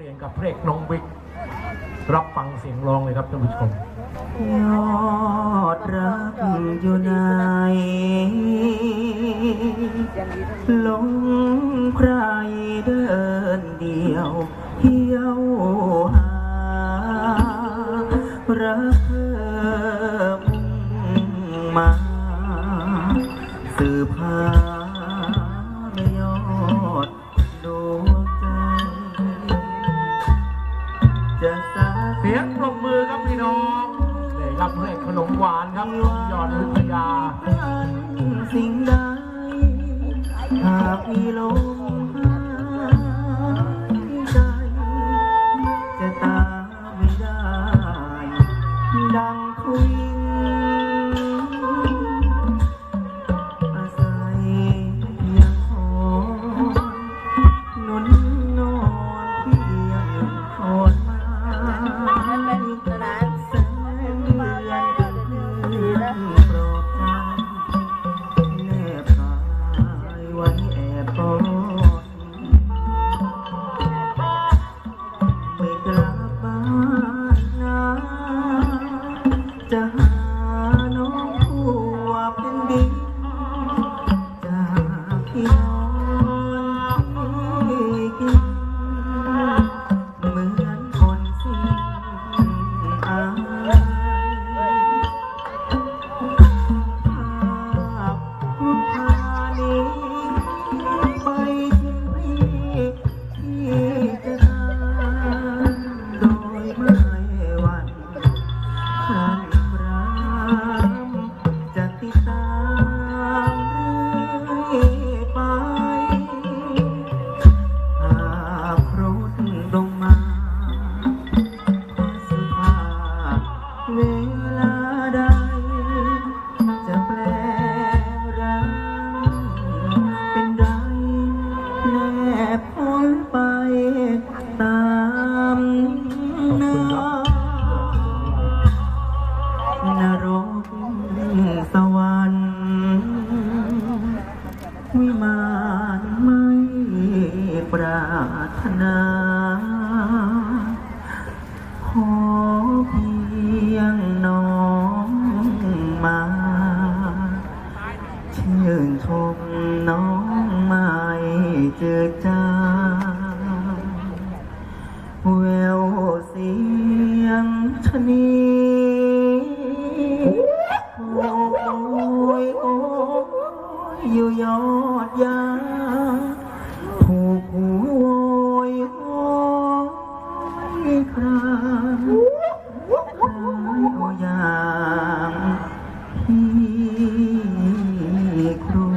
เปลี่ยนกับเพลงน้องบิ๊กรับฟังเสียงร้องเลยครับท่านผู้ชมยอดรักอยู่ไหนลงใครเดินเดียวเที่ยวหา รักเธอมุ่งมา สืบหา สียงปรบมือครับพี่น้องเลยครับเพลงขนมหวานครับยอดอยุธยาสิ่งใดหากมีลม จ เวลาใด จะแปลร่างเป็นไรแนบพ้นไปตามน้ำนรกสวรรค์วิมานไม่ปรารถนา เพียงน้องมาชื่นชมน้องไม่เจอจางแว 네, 예, 프로